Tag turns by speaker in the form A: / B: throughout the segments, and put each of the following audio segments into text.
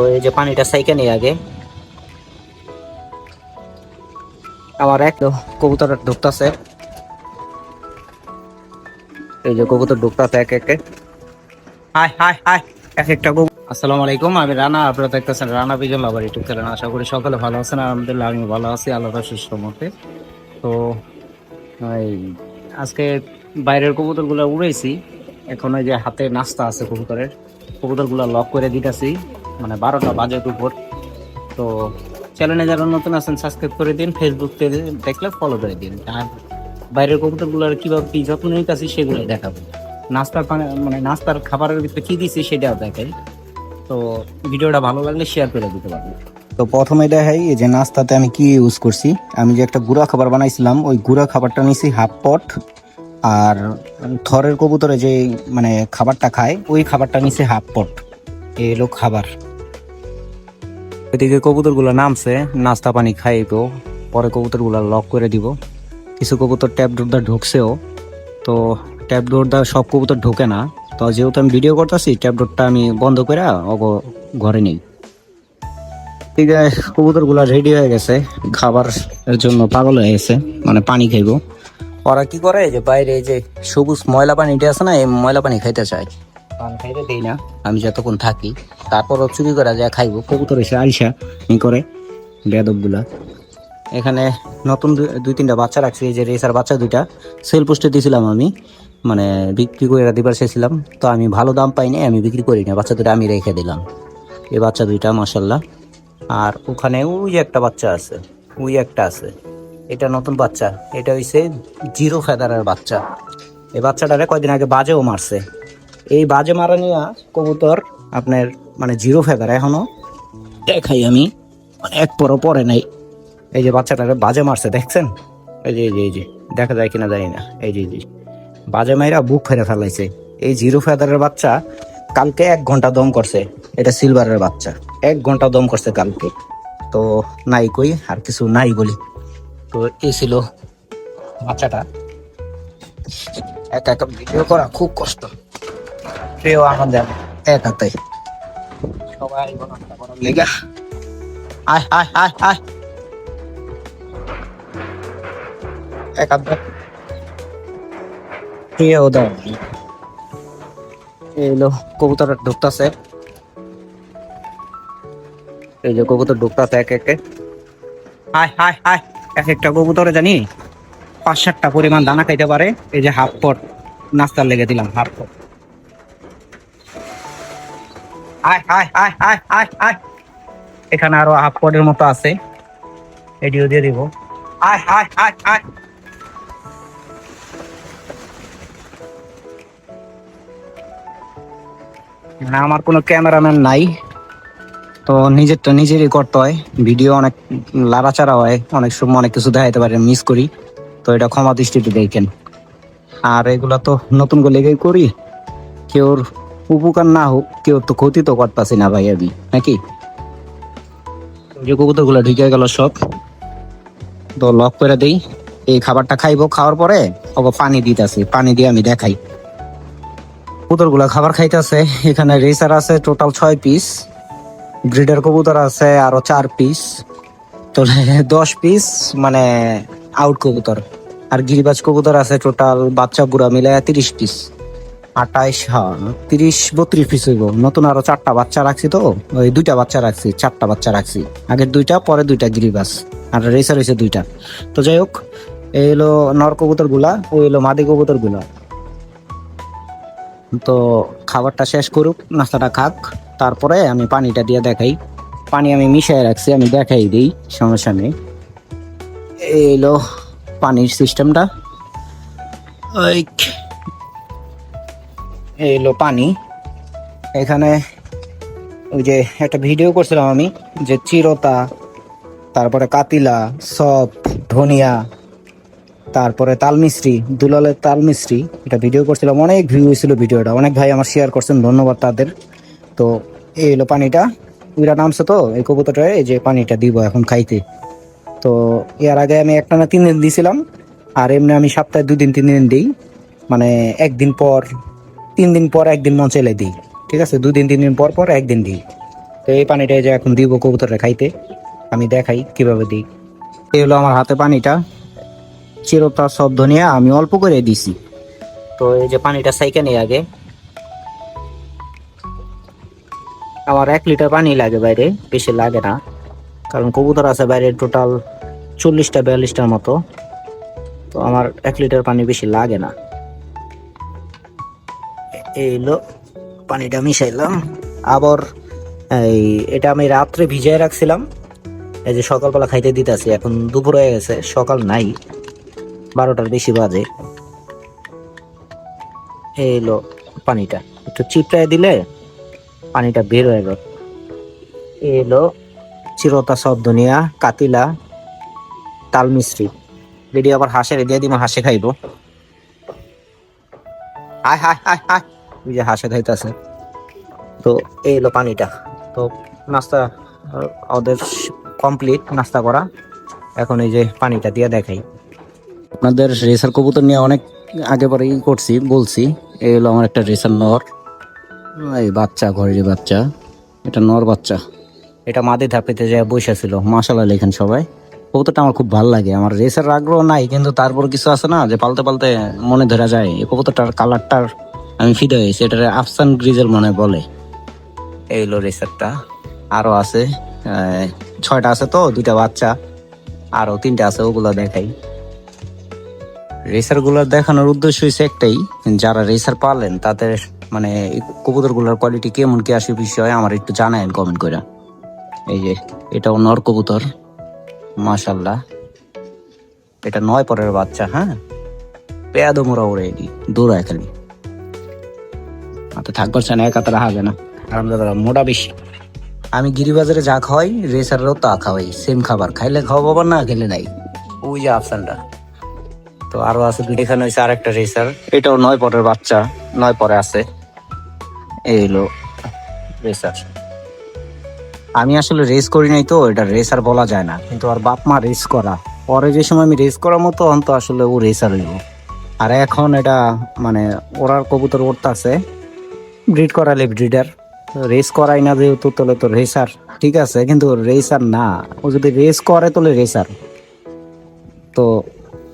A: তো যে পানিটা সাইকে আগে। আমার এক কবুতর ঢুকতেছে। এই যে কবুতর ঢুকতেছে এক একে। হাই হাই হাই, এক একটা কবু আসসালামু আলাইকুম, আমি রানা, আপনারা দেখতেছেন রানা বিজন ইউটিউব চ্যানেল। আশা করি সকলে ভালো আছেন, আলহামদুলিল্লাহ আমি ভালো আছি আল্লাহর সুস্থ মতে তো, এই আজকে বাইরের কবুতরগুলো উড়েছি এখন ওই যে হাতে নাস্তা আছে কবুতরের, কবুতরগুলো লক করে দিতেছি। মানে বারোটা বাজে দুপুর। তো চ্যানেলে যারা নতুন আছেন সাবস্ক্রাইব করে দিন ফেসবুক পেজে দেখলে ফলো করে দিন। আর বাইরের কবুতরগুলোর কীভাবে কী যত্ন নিতেছি সেগুলো দেখাবো। নাস্তার মানে নাস্তার খাবারের ভিতরে কী দিছি সেটাও দেখাই। তো ভিডিওটা ভালো লাগলে শেয়ার করে দিতে পারবেন।
B: তো প্রথমে দেখাই যে নাস্তাতে আমি কি ইউজ করছি। আমি যে একটা গুঁড়া খাবার বানাইছিলাম, ওই গুঁড়া খাবারটা নিয়েছি হাফ পট আর থরের কবুতরে যে মানে খাবারটা খায়, ওই খাবারটা নিয়েছি হাফ পট এই হলো খাবার।
A: এদিকে কবুতরগুলো নামছে, নাস্তা পানি খাইবো পরে কবুতরগুলো লক করে দিব। কিছু কবুতর ট্যাপ ডোরদা ঢুকছেও, তো ট্যাপ ডোরদা সব কবুতর ঢোকে না। তো যেহেতু আমি ভিডিও করতেছি, ট্যাপ ডোরটা আমি বন্ধ করে অব ঘরে নেই। ঠিক আছে কবুতরগুলো রেডি হয়ে গেছে, খাবার এর জন্য পাগল হয়ে গেছে মানে পানি খাইবো। ওরা কি করে যে বাইরে যে সবুজ ময়লা পানিটা আছে না, এই ময়লা পানি খাইতে চায়। পানি খাইতে দেই না। আমি যতক্ষণ থাকি তারপর চুরি করা যায়, খাইবো। কবুতর এসে আলসা ই করে বেদবগুলা এখানে নতুন দুই তিনটা বাচ্চা রাখছি, এই যে রেসার বাচ্চা দুইটা। সেল পোস্টে দিয়েছিলাম আমি মানে বিক্রি করে দিবার চেয়েছিলাম। তো আমি ভালো দাম পাইনি, আমি বিক্রি করি না। বাচ্চা দুটো আমি রেখে দিলাম। এই বাচ্চা দুইটা মাসাল্লাহ আর ওখানে ওই একটা বাচ্চা আছে, ওই একটা আছে। এটা নতুন বাচ্চা, এটা হইছে জিরো ফেদারের বাচ্চা। এই বাচ্চাটারে কয়দিন আগে বাজেও মারছে। এই বাজে মারা নিয়ে কবুতর আপনার মানে জিরো ফেদার এখনও। দেখাই আমি, এক পরও পরে নাই। এই যে বাচ্চাটারে বাজে মারছে, দেখছেন? এই যে এই যে এই যে, দেখা যায় কিনা জানি না। এই যে যে, বাজে মাইরা বুক ফেরে ফেলাইছে। এই জিরো ফেদারের বাচ্চা কালকে এক ঘণ্টা দম করছে। এটা সিলভারের বাচ্চা। এক ঘণ্টা দম করছে কালকে। তো নাই কই, আর কিছু নাই বলি। তো এই ছিল বাচ্চাটা। একা একা ভিডিও করা খুব কষ্ট। প্রিয় আনন্দ এক হাতে সবাই গণনা লেগা আয় আয় আয় আয়। এক হাতে প্রিয় উদয়। এলো কবুতর ঢুকতাছে। এই যে কবুতর ঢুকতাছে এক একে। হাই হাই হাই এক একটা কবুতরে জানি পাঁচ সাতটা পরিমাণ দানা খাইতে পারে। এই যে হাফ পট নাস্তার লেগে দিলাম হাফ পট। আয় আয় আয় আয় এখানে আরও হাফ পটের মতো আছে। এটিও দিয়ে দিব। মানে আমার কোনো ক্যামেরাম্যান নাই। তো নিজেরটা নিজেরই করতে হয়। ভিডিও অনেক লাড়াচাড়া হয়। অনেক সময় অনেক কিছু দেখাইতে পারে মিস করি। তো এটা ক্ষমা দৃষ্টিতে দেখেন। আর এগুলা তো নতুন করে লেগেই করি। কেউর উপকার না হোক, কেউ তো ক্ষতি তো করতেছি না ভাই আমি, নাকি? যে কবুতরগুলো ঢুকে গেল সব, তো লক করে দেই। এই খাবারটা খাইবো, খাওয়ার পরে ওকে পানি দিতেছি, পানি দিয়ে আমি দেখাই। কবুতরগুলা খাবার খাইতেছে, এখানে রেসার আছে টোটাল ছয় পিস ব্রিডার কবুতর আছে আরও চার পিস তো দশ পিস মানে আউট কবুতর। আর গিরিবাজ কবুতর আছে টোটাল বাচ্চা বুড়া মিলে তিরিশ পিস আঠাইশ হ্যাঁ তিরিশ, বত্রিশ পিস হইব। নতুন আরও চারটা বাচ্চা রাখছি তো, ওই দুইটা বাচ্চা রাখছি, চারটা বাচ্চা রাখছি। আগের দুইটা, পরে দুইটা গিরিবাস আর রেসার হয়েছে দুইটা। তো যাই হোক এই হলো নর কবুতরগুলা ওই হলো মাদি কবুতরগুলা তো খাবারটা শেষ করুক, নাস্তাটা খাক, তারপরে আমি পানিটা দিয়ে দেখাই। পানি আমি মিশিয়ে রাখছি, আমি দেখাই দিই সমস্যা নেই এই হলো পানির সিস্টেমটা ওই এই হলো পানি। এখানে ওই যে একটা ভিডিও করছিলাম আমি, যে চিরতা, তারপরে কাতিলা সপ ধনিয়া, তারপরে তালমিস্ত্রি দুলালের তালমিস্ত্রি এটা ভিডিও করছিলাম। অনেক ভিউ হয়েছিল ভিডিওটা অনেক ভাই আমার শেয়ার করছেন, ধন্যবাদ তাদের। তো এই হলো পানিটা। উইরা নামছে তো, এই কবুতরটা এই যে পানিটা দিব এখন খাইতে। তো এর আগে আমি একটা না তিন দিন দিছিলাম, আর এমনি আমি সপ্তাহে দুই দিন তিন দিন দিই। মানে একদিন পর তিন দিন পর একদিন চাইলে দিই, ঠিক আছে? দুই দিন, তিন দিন পর পর একদিন দিই।
B: তো এই পানিটা যে এখন দিব কবুতরটা খাইতে, আমি দেখাই কীভাবে দিই। এই হলো আমার হাতে পানিটা। চিরতা শব্দ নিয়ে আমি অল্প করে দিছি। তো এই যে পানিটা সাইকে নেই আগে। আমার এক লিটার পানি লাগে বাইরে, বেশি লাগে না। কারণ কবুতর আছে বাইরে টোটাল চল্লিশটা, বিয়াল্লিশটার মতো। তো আমার এক লিটার পানি বেশি লাগে না। এ- এই হলো পানিটা মিশাইলাম। আবার এই, এটা আমি রাত্রে ভিজিয়ে রাখছিলাম। এই যে সকালবেলা খাইতে দিতেছি, এখন দুপুর হয়ে গেছে, সকাল নাই, বারোটার বেশি বাজে। এই হলো পানিটা, একটু চিপটায় দিলে পানিটা বের হয়ে গেল। এলো চিরতা শব্দ নিয়া কাতিলা, তাল মিশ্রি। যদি আবার হাঁসের, দিয়ে দিমা, হাঁসে খাইবো। আয় হায় হায় হায়। ওই যে হাঁসে খাইতেছে তো এই হলো পানিটা। তো নাস্তা ওদের কমপ্লিট নাস্তা করা। এখন এই যে পানিটা দিয়ে দেখাই। আপনাদের রেসার কবুতর নিয়ে অনেক আগে পরেই করছি বলছি। এই হলো আমার একটা রেসার নর। এই বাচ্চা ঘরের বাচ্চা। এটা নর বাচ্চা। এটা মাদি ধাপিতে যায় বসেছিল মাসাল্লাহ লেখেন সবাই। কবুতরটা আমার খুব ভালো লাগে। আমার রেসার আগ্রহ নাই কিন্তু তারপর কিছু আছে না যে পালতে পালতে মনে ধরা যায়। এই কবুতরটার কালারটার আমি ফিদে হয়েছি এটা আফসান গ্রিজেল মনে বলে। এই হলো রেসারটা। আরও আছে ছয়টা আছে তো দুইটা বাচ্চা আরও তিনটা আছে ওগুলো দেখাই। রেসারগুলো দেখানোর উদ্দেশ্য হয়েছে একটাই যারা রেসার পালেন তাদের মানে কবুতরগুলোর কোয়ালিটি কেমন কি আসে বিষয়ে আমার একটু জানায়েন কমেন্ট করে। এই যে এটাও নর কবুতর মাশাল্লাহ এটা নয় পরের বাচ্চা হ্যাঁ? পেয়াদো মোরা ওরে এদি দৌড়ায় খালি। হাতে থাকবার চায় না এক হাতে রাখা যায় না। আরামদাদা মোটা বেশি। আমি গিরিবাজারে যা খাওয়াই রেসারেরও তা খাওয়াই। সেম খাবার খাইলে খাওয়াবো না খেলে নাই। ওই যে আফসানটা। তো আরও আছে এখানে হয়েছে আরেকটা রেসার। এটাও নয় পরের বাচ্চা নয় পরে আছে। এই হলো রেসার। আমি আসলে রেস করি নাই তো এটা রেসার বলা যায় না। কিন্তু আর বাপ মা রেস করা। পরে যে সময় আমি রেস করার মতো অন্ত আসলে ও রেসার হইব। আর এখন এটা মানে ওরার কবুতর উঠতে আছে ব্রিড করালে ব্রিডার রেস করাই না যেহেতু, তাহলে তো রেসার ঠিক আছে, কিন্তু রেসার না। ও যদি রেস করে, তাহলে রেসার তো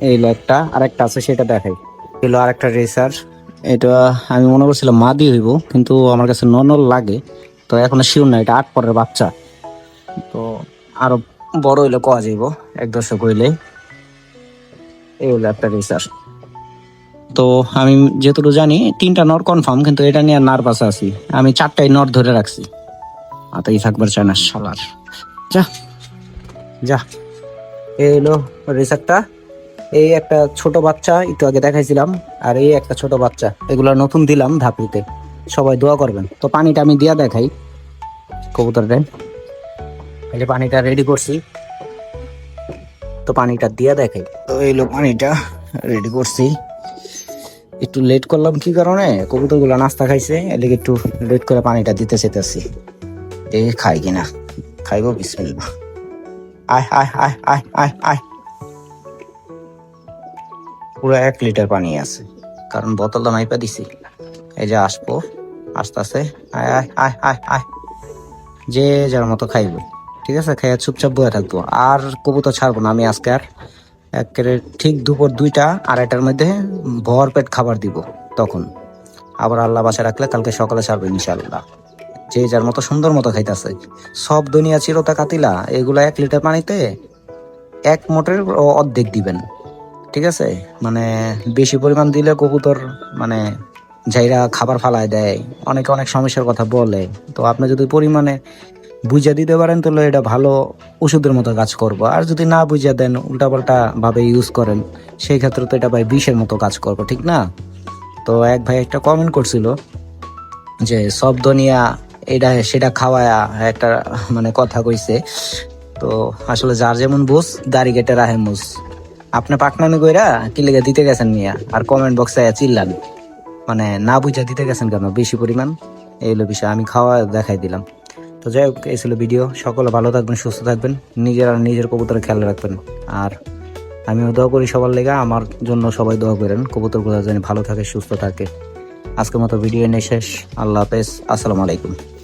B: এই একটা। আরেকটা আছে, সেটা দেখাই। এলো আরেকটা রেসার এটা আমি মনে করছিলাম মাদি হইব, কিন্তু আমার কাছে ননল লাগে। তো এখন শিওর না, এটা আট পরের বাচ্চা। তো আরও বড় হইলে কোয়া যাইব, এক দশক হইলে এই হলো একটা রেসার তো আমি যেটুকু জানি, তিনটা নর কনফার্ম কিন্তু এটা নিয়ে নার্ভাস আছি। আমি চারটাই নর ধরে রাখছি। আতাই থাকবার চায় না, শালার। যা যা। এই হলো রেসারটা এই একটা ছোট বাচ্চা, একটু আগে দেখাইছিলাম, আর এই একটা ছোট বাচ্চা। এগুলো নতুন দিলাম ধাপিতে সবাই দোয়া করবেন। তো পানিটা আমি দিয়া দেখাই। কবুতরটা এই যে পানিটা রেডি করছি। তো পানিটা দিয়া দেখাই। তো এই হলো পানিটা রেডি করছি। একটু লেট করলাম কি কারণে? কবুতরগুলো নাস্তা খাইছে, এদিকে একটু লেট করে পানিটা দিতে চেতেছি এই খাই কিনা? খাইবো, বিসমিল্লাহ। আয় আয় আয় আয় আয় আয়। পুরো এক লিটার পানি আছে, কারণ বোতল বোতলটা মাইপা দিছি। এই যে আসব আস্তে আস্তে আয় আয় আয় আয় আয়। যে যার মতো খাইবো। ঠিক আছে, খাইয়া চুপচাপ বয়ে থাকব। আর কবুতর ছাড়বো না আমি আজকে আর। একেবারে ঠিক দুপুর দুইটা, আড়াইটার মধ্যে ভর পেট খাবার দিব, তখন। আবার আল্লাহ বাসা রাখলে কালকে সকালে ছাড়বো ইনশাল্লাহ যে যার মতো সুন্দর মতো খাইতেছে। সব দুনিয়া চিরতা কাতিলা এগুলা এক লিটার পানিতে এক মোটের অর্ধেক দিবেন। ঠিক আছে? মানে বেশি পরিমাণ দিলে কবুতর মানে যাইরা খাবার ফালায় দেয়, অনেকে অনেক সমস্যার কথা বলে। তো আপনি যদি পরিমাণে বুঝা দিতে পারেন, তাহলে এটা ভালো ওষুধের মতো কাজ করব। আর যদি না বুঝা দেন, উল্টাপাল্টা ভাবে ইউজ করেন, সেই ক্ষেত্রে তো এটা ভাই বিষের মতো কাজ করব, ঠিক না? তো এক ভাই একটা কমেন্ট করছিল যে, সব দুনিয়া এটা, সেটা খাওয়ায়া একটা মানে কথা কইছে। তো আসলে যার যেমন বুঝ, দাড়ি কেটে রাহে মুস আপনি পাকনামি কইরা কি লেগে দিতে গেছেন মিয়া? আর কমেন্ট বক্সে চিল্লান। মানে না বুঝা দিতে গেছেন কেন? বেশি পরিমাণ? এই হলো বিষয়, আমি খাওয়া দেখাই দিলাম। তো যাই হোক, এই ছিল ভিডিও সকলে ভালো থাকবেন, সুস্থ থাকবেন। নিজের নিজের কবুতরের খেয়াল রাখবেন। আর আমিও দোয়া করি সবার লেগে। আমার জন্য সবাই দোয়া করেন। কবুতরগুলো যেন ভালো থাকে, সুস্থ থাকে। আজকের মতো ভিডিও এনে শেষ। আল্লাহ হাফেজ। আসসালামু আলাইকুম।